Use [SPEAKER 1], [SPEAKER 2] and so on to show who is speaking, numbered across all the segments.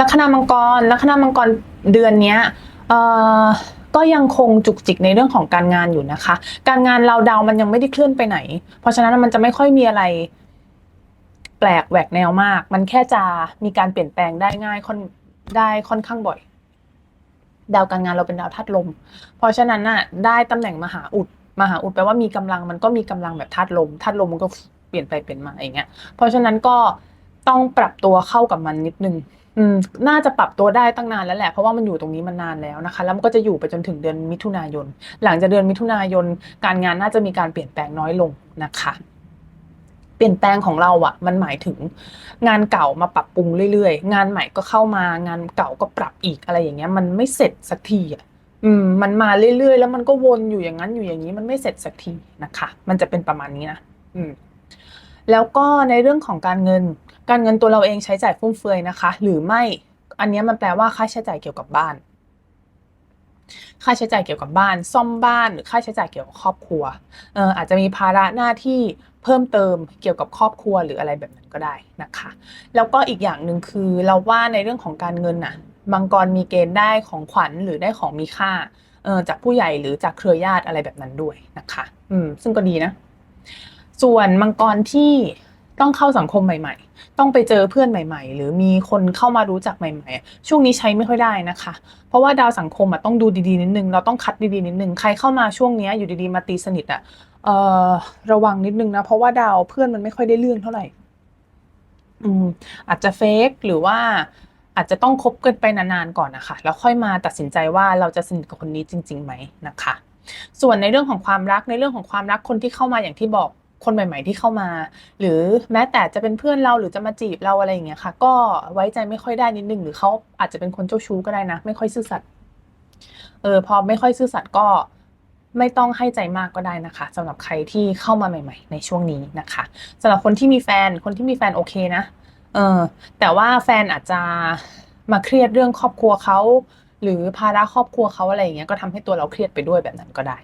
[SPEAKER 1] ลัคนามังกร ลัคนามังกรเดือนนี้ก็ยังคงจุกจิกในเรื่องของการงานอยู่นะคะ การงานเราดาวมันยังไม่ได้เคลื่อนไปไหน เพราะฉะนั้นมันจะไม่ค่อยมีอะไร แปลกแหวกแนวมาก มันแค่จะมีการเปลี่ยนแปลงได้ง่ายค่อนได้ค่อนข้างบ่อย ดาวการงานเราเป็นดาวธาตุลม เพราะฉะนั้นน่ะ ได้ตำแหน่งมหาอุด มหาอุดแปลว่ามีกำลังมันก็มีกำลังแบบธาตุลมธาตุลมมันก็เปลี่ยนไปเปลี่ยนมาอย่างเงี้ย เพราะฉะนั้นก็ต้องปรับตัวเข้ากับมันนิดนึง อืมน่าจะปรับตัวได้ตั้งนานแล้วแหละเพราะว่ามันอยู่ตรงนี้มานานแล้วนะคะ แล้วมันก็จะอยู่ไปจนถึงเดือนมิถุนายน หลังจากเดือนมิถุนายน การงานน่าจะมีการเปลี่ยนแปลงน้อยลงนะคะ เปลี่ยนแปลงของเราอะ่ะ มันหมายถึง งานเก่ามาปรับปรุงเรื่อยๆ งานใหม่ก็เข้ามางานเก่าก็ปรับอีกอะไรอย่างเงี้ย มันไม่เสร็จสักทีอะอืมมันมาเรื่อยๆ แล้วมันก็วนอยู่อย่างนั้นอยู่อย่างนี้ มันไม่เสร็จสักทีนะคะ มันจะเป็นประมาณนี้นะอืม แล้วก็ในเรื่องของการเงิน การเงินตัวเราเองใช้จ่ายฟุ่มเฟือยนะคะ หรือไม่ อันนี้มันแปลว่าค่าใช้จ่ายเกี่ยวกับบ้าน ค่าใช้จ่ายเกี่ยวกับบ้าน ซ่อมบ้านหรือค่าใช้จ่ายเกี่ยวกับครอบครัวเอ่ออาจจะมีภาระหน้าที่เพิ่มเติมเกี่ยวกับครอบครัวหรืออะไรแบบนั้นก็ได้นะคะ แล้วก็อีกอย่างหนึ่งคือเราว่าในเรื่องของการเงินน่ะมังกรมีเกณฑ์ได้ของขวัญหรือได้ของมีค่าออจากผู้ใหญ่หรือจากเครือญาติอะไรแบบนั้นด้วยนะคะ อืม ซึ่งก็ดีนะ ส่วนมังกรที่ต้องเข้าสังคมใหม่ ๆ ต้องไปเจอเพื่อนใหม่ ๆ หรือมีคนเข้ามารู้จักใหม่ๆ ช่วงนี้ใช้ไม่ค่อยได้นะคะ เพราะว่าดาวสังคมอะต้องดูดีๆนิดนึง เราต้องคัดดีๆนิดนึง ใครเข้ามาช่วงนี้อยู่ดีๆมาตีสนิทอะเอ่อระวังนิดนึงนะ เพราะว่าดาวเพื่อนมันไม่ค่อยได้เรื่องเท่าไหร่ อืมอาจจะเฟกหรือว่าอาจจะต้องคบกันไปนานๆก่อนนะคะ แล้วค่อยมาตัดสินใจว่าเราจะสนิทกับคนนี้จริงๆไหมนะคะ ส่วนในเรื่องของความรักในเรื่องของความรักคนที่เข้ามาอย่างที่บอก คนใหม่ ๆ ที่เข้ามา หรือแม้แต่จะเป็นเพื่อนเราหรือจะมาจีบเราอะไรอย่างเงี้ยค่ะ ก็ไว้ใจไม่ค่อยได้นิดนึงหรือเขาอาจจะเป็นคนเจ้าชู้ก็ได้นะ ไม่ค่อยซื่อสัตย์เออพอไม่ค่อยซื่อสัตย์ก็ไม่ต้องให้ใจมากก็ได้นะคะสำหรับใครที่เข้ามาใหม่ ๆ ในช่วงนี้นะคะสำหรับคนที่มีแฟนคนที่มีแฟนโอเคนะเออแต่ว่าแฟนอาจจะมาเครียดเรื่องครอบครัวเขาหรือภาระครอบครัวเขาอะไรอย่างเงี้ยก็ทำให้ตัวเราเครียดไปด้วยแบบนั้นก็ได้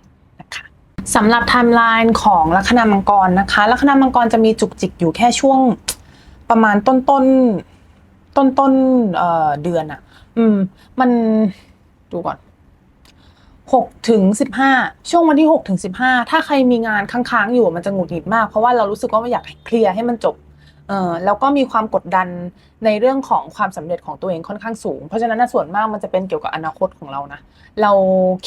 [SPEAKER 1] สำหรับไทม์ไลน์ของลัคนามังกรนะคะลัคนามังกรจะมีจุกจิกอยู่แค่ช่วงประมาณต้นต้นต้นต้นเดือนอะอืม มันดูก่อนหกถึงสิบห้าช่วงวันที่หกถึงสิบห้าถ้าใครมีงานค้างๆอยู่มันจะหงุดหงิดมาก เพราะว่าเรารู้สึกว่าไม่อยากเคลียร์ให้มันจบ เออแล้วก็มีความกดดันในเรื่องของความสำเร็จของตัวเองค่อนข้างสูง เพราะฉะนั้นส่วนมากมันจะเป็นเกี่ยวกับอนาคตของเรานะเรา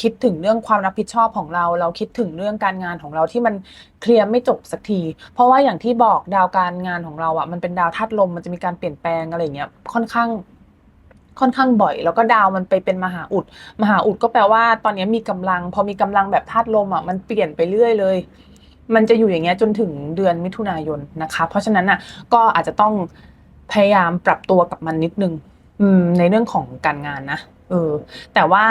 [SPEAKER 1] คิดถึงเรื่องความรับผิดชอบของเรา เราคิดถึงเรื่องการงานของเราที่มันเคลียร์ไม่จบสักที เพราะว่าอย่างที่บอกดาวการงานของเราอะมันเป็นดาวธาตุลมมันจะมีการเปลี่ยนแปลงอะไรเงี้ยค่อนข้างค่อนข้างบ่อย แล้วก็ดาวมันไปเป็นมหาอุด มหาอุดก็แปลว่า ตอนนี้มีกำลัง พอมีกำลังแบบธาตุลมอะมันเปลี่ยนไปเรื่อยเลย มันจะอยู่อย่างเงี้ยจนถึงเดือนมิถุนายนนะคะ เพราะฉะนั้นน่ะก็อาจจะต้องพยายามปรับตัวกับมันนิดนึงในเรื่องของการงานนะเออ แต่ว่า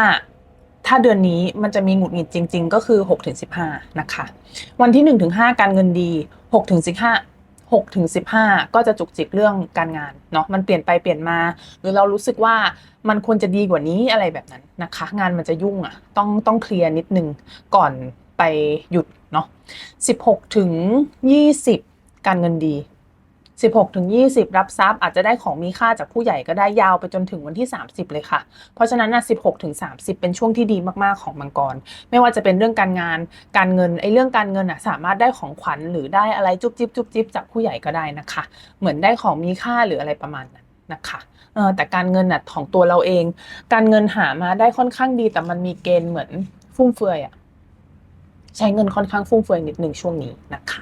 [SPEAKER 1] ถ้าเดือนนี้มันจะมีหงุดหงิดจริง ๆ ก็คือ6ถึง15นะคะ วันที่1ถึง5การเงินดี6ถึง15 6ถึง15ก็จะจุกจิกเรื่องการงานเนาะมันเปลี่ยนไปเปลี่ยนมา หรือเรารู้สึกว่ามันควรจะดีกว่านี้อะไรแบบนั้นนะคะ งานมันจะยุ่งอะต้องต้องเคลียร์นิดนึงก่อน ไปหยุดเนาะ16 ถึง 20 การเงินดี 16ถึง20 รับทรัพย์อาจจะได้ของมีค่าจากผู้ใหญ่ก็ได้ยาวไปจนถึงวันที่ 30 เลยค่ะ เพราะฉะนั้นนะ16ถึง30 เป็นช่วงที่ดีมากๆของมังกร ไม่ว่าจะเป็นเรื่องการงานการเงินไอ้เรื่องการเงินอะสามารถได้ของขวัญหรือได้อะไรจุ๊บจิ๊บจุ๊บจิ๊บจากผู้ใหญ่ก็ได้นะคะ เหมือนได้ของมีค่าหรืออะไรประมาณนั้นนะคะเออแต่การเงินน่ะของตัวเราเอง การเงินหามาได้ค่อนข้างดีแต่มันมีเกณฑ์เหมือนฟุ่มเฟือยอะ ใช้เงินค่อนข้างฟุ่มเฟือยนิดหนึ่งช่วงนี้นะคะ